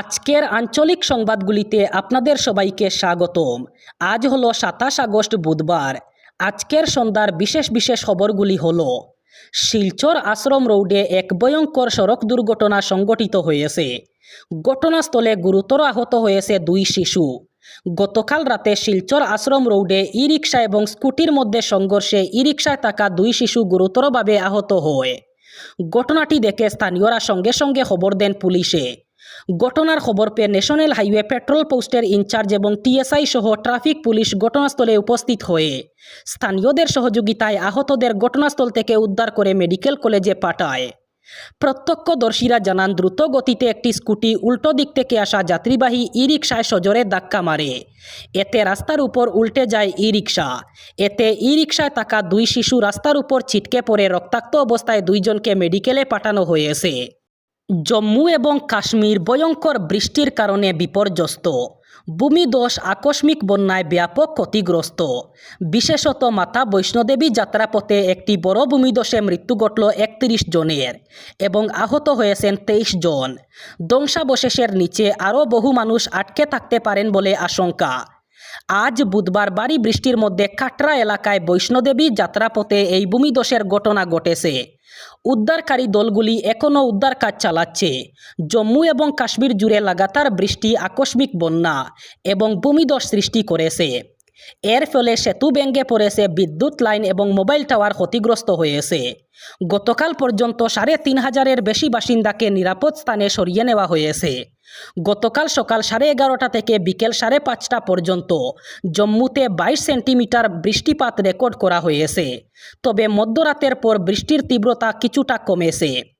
আজকের আঞ্চলিক সংবাদগুলিতে আপনাদের সবাইকে স্বাগতম। আজ হলো সাতাশ আগস্ট বুধবার। আজকের সন্ধ্যার বিশেষ বিশেষ খবরগুলি হল, শিলচর আশ্রম রোডে এক ভয়ঙ্কর সড়ক দুর্ঘটনা সংঘটিত হয়েছে। ঘটনাস্থলে গুরুতর আহত হয়েছে দুই শিশু। গতকাল রাতে শিলচর আশ্রম রোডে ই রিক্সা এবং স্কুটির মধ্যে সংঘর্ষে ই রিক্সায় থাকা দুই শিশু গুরুতরভাবে আহত হয়। ঘটনাটি দেখে স্থানীয়রা সঙ্গে সঙ্গে খবর দেন পুলিশে। ঘটনার খবর পেয়ে ন্যাশনাল হাইওয়ে পেট্রোল পোস্টের ইনচার্জ এবং টিএসআই সহ ট্রাফিক পুলিশ ঘটনাস্থলে উপস্থিত হয়ে। স্থানীয়দের সহযোগিতায় আহতদের ঘটনাস্থল থেকে উদ্ধার করে মেডিকেল কলেজে পাঠায়। প্রত্যক্ষদর্শীরা জানান, দ্রুত গতিতে একটি স্কুটি উল্টো দিক থেকে আসা যাত্রীবাহী ই রিক্সায় সজোরে ধাক্কা মারে। এতে রাস্তার উপর উল্টে যায় ই রিক্সা এতে ই রিক্সায় থাকা দুই শিশু রাস্তার উপর ছিটকে পড়ে রক্তাক্ত অবস্থায় দুইজনকে মেডিকেলে পাঠানো হয়েছে। জম্মু এবং কাশ্মীর ভয়ঙ্কর বৃষ্টির কারণে বিপর্যস্ত। ভূমিদোষ আকস্মিক বন্যায় ব্যাপক ক্ষতিগ্রস্ত। বিশেষত মাতা বৈষ্ণোদেবী যাত্রাপথে একটি বড় ভূমিদোষে মৃত্যু ঘটল একত্রিশ জনের এবং আহত হয়েছেন তেইশ জন। ধ্বংসাবশেষের নিচে আরও বহু মানুষ আটকে থাকতে পারেন বলে আশঙ্কা। আজ বুধবার বাড়ি বৃষ্টির মধ্যে কাটরা এলাকায় বৈষ্ণোদেবী যাত্রাপথে এই ভূমিদোষের ঘটনা ঘটেছে। উদ্ধারকারী দলগুলি এখনও উদ্ধার কাজ চালাচ্ছে। জম্মু এবং কাশ্মীর জুড়ে লাগাতার বৃষ্টি, আকস্মিক বন্যা এবং ভূমিদশ সৃষ্টি করেছে। এর ফলে সেতু ভেঙে পড়েছে, বিদ্যুৎ লাইন এবং মোবাইল টাওয়ার ক্ষতিগ্রস্ত হয়েছে। গতকাল পর্যন্ত সাড়ে তিন হাজারের বেশি বাসিন্দাকে নিরাপদ স্থানে সরিয়ে নেওয়া হয়েছে। গতকাল সকাল সাড়ে এগারোটা থেকে বিকেল সাড়ে পাঁচটা পর্যন্ত জম্মুতে বাইশ সেন্টিমিটার বৃষ্টিপাত রেকর্ড করা হয়েছে। তবে মধ্যরাতের পর বৃষ্টির তীব্রতা কিছুটা কমেছে।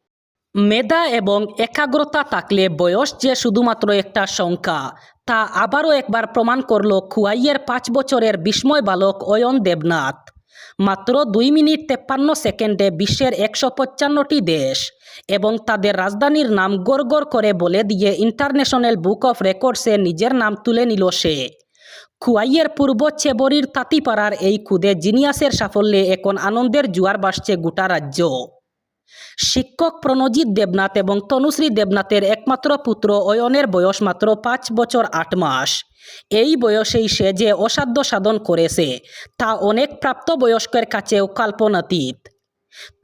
মেধা এবং একাগ্রতা থাকলে বয়স যে শুধুমাত্র একটা সংখ্যা, তা আবারও একবার প্রমাণ করল খুয়াইয়ের পাঁচ বছরের বিস্ময় বালক অয়ন দেবনাথ। মাত্র দুই মিনিট তেপ্পান্ন সেকেন্ডে বিশ্বের একশো পঞ্চান্নটি দেশ এবং তাদের রাজধানীর নাম গড় করে বলে দিয়ে ইন্টারন্যাশনাল বুক অফ রেকর্ডসে নিজের নাম তুলে নিল সে। খুয়াইয়ের পূর্ব চেবরির তাঁতিপাড়ার এই খুদে জিনিয়াসের সাফল্যে এখন আনন্দের জোয়ার বাসছে গোটা রাজ্য। শিক্ষক প্রণজিৎ দেবনাথ এবং তনুশ্রী দেবনাথের একমাত্র পুত্র অয়নের বয়স মাত্র পাঁচ বছর আট মাস। এই বয়সেই সে যে অসাধ্য সাধন করেছে, তা অনেক প্রাপ্তবয়স্কের কাছেও কল্পনাতীত।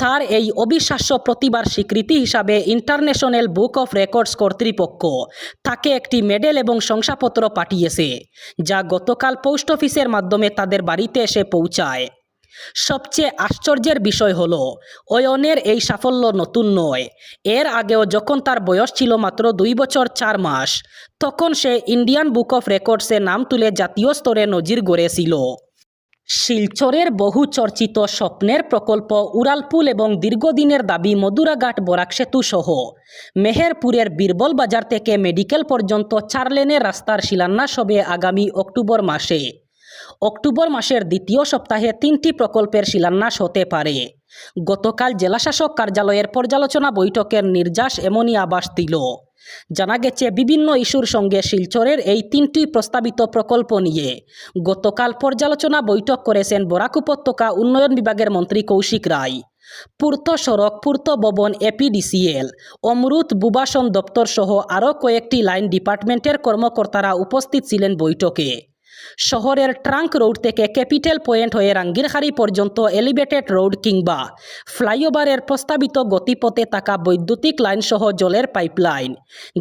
তার এই অবিশ্বাস্য প্রতিবার স্বীকৃতি হিসাবে ইন্টারন্যাশনাল বুক অফ রেকর্ডস কর্তৃপক্ষ তাকে একটি মেডেল এবং শংসাপত্র পাঠিয়েছে, যা গতকাল পোস্ট অফিসের মাধ্যমে তাদের বাড়িতে এসে পৌঁছায়। সবচেয়ে আশ্চর্যের বিষয় হল, অয়নের এই সাফল্য নতুন নয়। এর আগেও যখন তার বয়স ছিল মাত্র দুই বছর চার মাস, তখন সে ইন্ডিয়ান বুক অফ রেকর্ডসে নাম তুলে জাতীয় স্তরে নজির গড়েছিল। শিলচরের বহু চর্চিত স্বপ্নের প্রকল্প উড়ালপুল এবং দীর্ঘদিনের দাবি মধুরাঘাট বরাক সেতু সহ, মেহেরপুরের বীরবল বাজার থেকে মেডিকেল পর্যন্ত চার লেনের রাস্তার শিলান্যাস হবে আগামী অক্টোবর মাসে। অক্টোবর মাসের দ্বিতীয় সপ্তাহে তিনটি প্রকল্পের শিলান্যাস হতে পারে। গতকাল জেলাশাসক কার্যালয়ের পর্যালোচনা বৈঠকের নির্যাস এমনই আবাস দিল। জানা গেছে, বিভিন্ন ইস্যুর সঙ্গে শিলচরের এই তিনটি প্রস্তাবিত প্রকল্প নিয়ে গতকাল পর্যালোচনা বৈঠক করেছেন বরাক উপত্যকা উন্নয়ন বিভাগের মন্ত্রী কৌশিক রায়। পূর্ত সড়ক, পূর্ত ভবন এপিডিসিএল অমরুত বুবাসন দপ্তর সহ আরও কয়েকটি লাইন ডিপার্টমেন্টের কর্মকর্তারা উপস্থিত ছিলেন বৈঠকে। শহরের ট্রাঙ্ক রোড থেকে ক্যাপিটাল পয়েন্ট হয়ে রাঙ্গিরখাড়ি পর্যন্ত এলিভেটেড রোড কিংবা ফ্লাইওভারের প্রস্তাবিত গতিপথে থাকা বৈদ্যুতিক লাইন সহ জলের পাইপলাইন।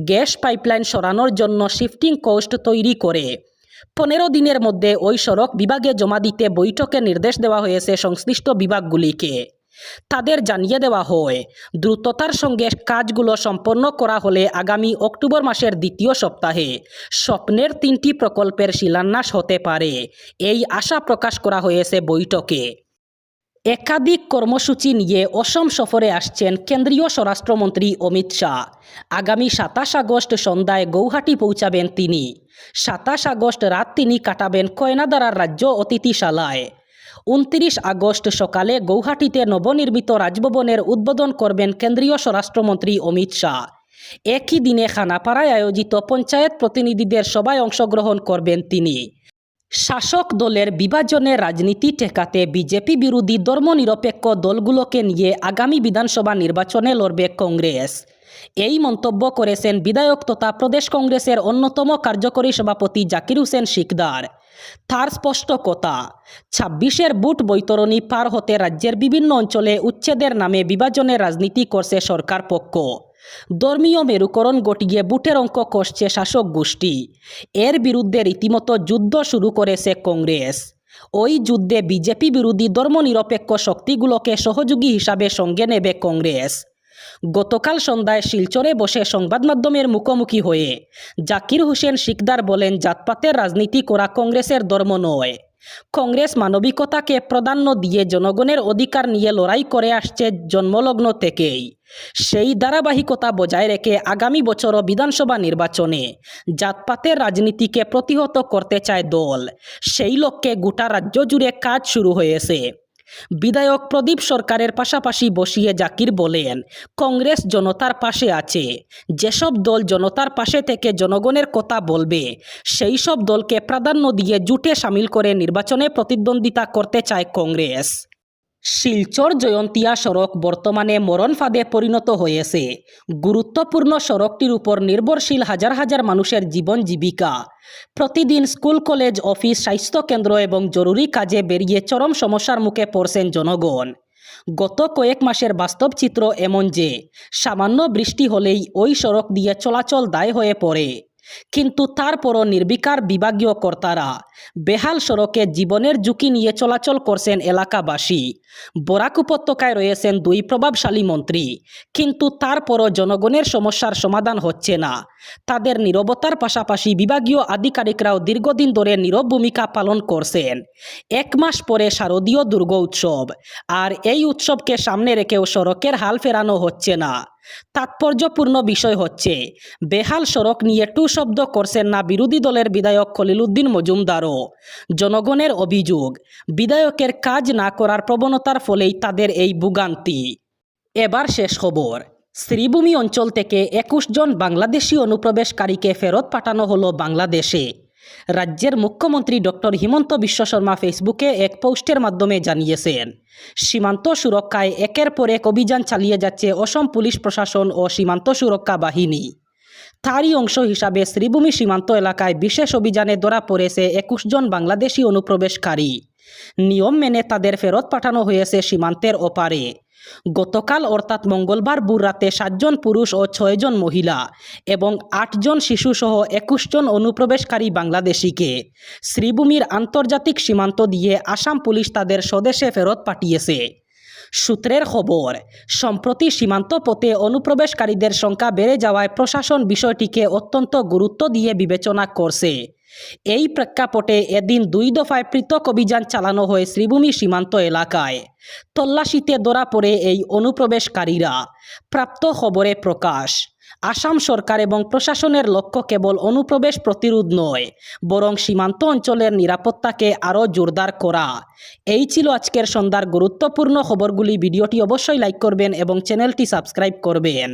গ্যাস পাইপলাইন সরানোর জন্য শিফটিং কোস্ট তৈরি করে। পনেরো দিনের মধ্যে ওই সড়ক বিভাগে জমা দিতে বৈঠকে নির্দেশ দেওয়া হয়েছে সংশ্লিষ্ট বিভাগগুলিকে। তাদের জানিয়ে দেওয়া হয়, দ্রুততার সঙ্গে কাজগুলো সম্পন্ন করা হলে আগামী অক্টোবর মাসের দ্বিতীয় সপ্তাহে স্বপ্নের তিনটি প্রকল্পের শিলান্যাস হতে পারে, এই আশা প্রকাশ করা হয়েছে বৈঠকে। একাধিক কর্মসূচি নিয়ে অসম সফরে আসছেন কেন্দ্রীয় স্বরাষ্ট্রমন্ত্রী অমিত শাহ। আগামী সাতাশ আগস্ট সন্ধ্যায় গৌহাটি পৌঁছাবেন তিনি। সাতাশ আগস্ট রাত তিনি কাটাবেন কয়নাদারার রাজ্য অতিথিশালায়। উনত্রিশ আগস্ট সকালে গৌহাটিতে নবনির্মিত রাজভবনের উদ্বোধন করবেন কেন্দ্রীয় স্বরাষ্ট্রমন্ত্রী অমিত শাহ। একই দিনে খানাপাড়ায় আয়োজিত পঞ্চায়েত প্রতিনিধিদের সভায় অংশগ্রহণ করবেন তিনি। শাসক দলের বিভাজনের রাজনীতি ঠেকাতে বিজেপি বিরোধী ধর্মনিরপেক্ষ দলগুলোকে নিয়ে আগামী বিধানসভা নির্বাচনে লড়বে কংগ্রেস। এই মন্তব্য করেছেন বিধায়ক তথা প্রদেশ কংগ্রেসের অন্যতম কার্যকরী সভাপতি জাকির হোসেন শিকদার। তার স্পষ্ট কথা ছাব্বিশের বুট বৈতরণী পার হতে রাজ্যের বিভিন্ন অঞ্চলে উচ্ছেদের নামে বিভাজনের রাজনীতি করছে সরকার পক্ষ। ধর্মীয় মেরুকরণ ঘটিয়ে বুটের অঙ্ক কষছে শাসক গোষ্ঠী। এর বিরুদ্ধে রীতিমতো যুদ্ধ শুরু করেছে কংগ্রেস। ওই যুদ্ধে বিজেপি বিরোধী ধর্মনিরপেক্ষ শক্তিগুলোকে সহযোগী হিসাবে সঙ্গে নেবে কংগ্রেস। গতকাল সন্ধ্যায় শিলচরে বসে সংবাদ মাধ্যমের মুখোমুখি হয়ে জাকির হোসেন শিকদার বলেন, জাতপাতের রাজনীতি করা কংগ্রেসের ধর্ম নয়। কংগ্রেস মানবিকতাকে প্রাধান্য দিয়ে জনগণের অধিকার নিয়ে লড়াই করে আসছে জন্মলগ্ন থেকেই। সেই ধারাবাহিকতা বজায় রেখে আগামী বছরও বিধানসভা নির্বাচনে জাতপাতের রাজনীতিকে প্রতিহত করতে চায় দল। সেই লক্ষ্যে গোটা রাজ্য জুড়ে কাজ শুরু হয়েছে। বিধায়ক প্রদীপ সরকারের পাশাপাশি বসিয়ে জাকির বলেন, কংগ্রেস জনতার পাশে আছে। যেসব দল জনতার পাশে থেকে জনগণের কথা বলবে, সেই সব দলকে প্রাধান্য দিয়ে জুটে সামিল করে নির্বাচনে প্রতিদ্বন্দ্বিতা করতে চায় কংগ্রেস। শিলচর জয়ন্তিয়া সড়ক বর্তমানে মরণ ফাঁদে পরিণত হয়েছে গুরুত্বপূর্ণ সড়কটির উপর নির্ভরশীল হাজার হাজার মানুষের জীবন জীবিকা। প্রতিদিন স্কুল, কলেজ, অফিস, স্বাস্থ্যকেন্দ্র এবং জরুরি কাজে বেরিয়ে চরম সমস্যার মুখে পড়ছেন জনগণ। গত কয়েক মাসের বাস্তব চিত্র এমন যে, সামান্য বৃষ্টি হলেই ওই সড়ক দিয়ে চলাচল দায় হয়ে পড়ে। কিন্তু তারপরও নির্বিকার বিভাগীয় কর্তারা বেহাল সড়কে জীবনের ঝুঁকি নিয়ে চলাচল করছেন এলাকাবাসী। বরাক উপত্যকায় রয়েছেন দুই প্রভাবশালী মন্ত্রী, কিন্তু তারপরও জনগণের সমস্যার সমাধান হচ্ছে না। তাদের নীরবতার পাশাপাশি বিভাগীয় আধিকারিকরাও দীর্ঘদিন ধরে নীরব ভূমিকা পালন করছেন। এক মাস পরে শারদীয় দুর্গ উৎসব, আর এই উৎসবকে সামনে রেখেও সড়কের হাল ফেরানো হচ্ছে না। তাৎপর্যপূর্ণ বিষয় হচ্ছে, বেহাল সড়ক নিয়ে টু শব্দ করছেন না বিরোধী দলের বিধায়ক খলিলুদ্দিন মজুমদারও। জনগণের অভিযোগ, বিধায়কের কাজ না করার প্রবণতার ফলেই তাদের এই ভোগান্তি। এবার শেষ খবর, শ্রীভূমি অঞ্চল থেকে একুশ জন বাংলাদেশি অনুপ্রবেশকারীকে ফেরত পাঠানো হলো বাংলাদেশে। রাজ্যের মুখ্যমন্ত্রী ডক্টর হিমন্ত বিশ্ব শর্মা ফেসবুকে এক পোস্টের মাধ্যমে জানিয়েছেন, সীমান্ত সুরক্ষায় একের পর এক অভিযান চালিয়ে যাচ্ছে অসম পুলিশ প্রশাসন ও সীমান্ত সুরক্ষা বাহিনী। তারই অংশ হিসাবে শ্রীভূমি সীমান্ত এলাকায় বিশেষ অভিযানে ধরা পড়েছে একুশ জন বাংলাদেশি অনুপ্রবেশকারী। নিয়ম মেনে তাদের ফেরত পাঠানো হয়েছে সীমান্তের ওপারে। গতকাল অর্থাৎ মঙ্গলবার ভোর রাতে সাতজন পুরুষ ও ছয়জন মহিলা এবং আটজন শিশুসহ একুশ জন অনুপ্রবেশকারী বাংলাদেশিকে শ্রীভূমির আন্তর্জাতিক সীমান্ত দিয়ে আসাম পুলিশ তাদের স্বদেশে ফেরত পাঠিয়েছে। সূত্রের খবর, সম্প্রতি সীমান্ত পথে অনুপ্রবেশকারীদের সংখ্যা বেড়ে যাওয়ায় প্রশাসন বিষয়টিকে অত্যন্ত গুরুত্ব দিয়ে বিবেচনা করছে। এই প্রেক্ষাপটে এদিন দুই দফায় পৃথক অভিযান চালানো হয় শ্রীভূমি সীমান্ত এলাকায় তল্লাশিতে ধরা পড়ে এই অনুপ্রবেশকারীরা। প্রাপ্ত খবরে প্রকাশ, আসাম সরকার এবং প্রশাসনের লক্ষ্য কেবল অনুপ্রবেশ প্রতিরোধ নয়, বরং সীমান্ত অঞ্চলের নিরাপত্তাকে আরও জোরদার করা। এই ছিল আজকের সন্ধ্যার গুরুত্বপূর্ণ খবরগুলি। ভিডিওটি অবশ্যই লাইক করবেন এবং চ্যানেলটি সাবস্ক্রাইব করবেন।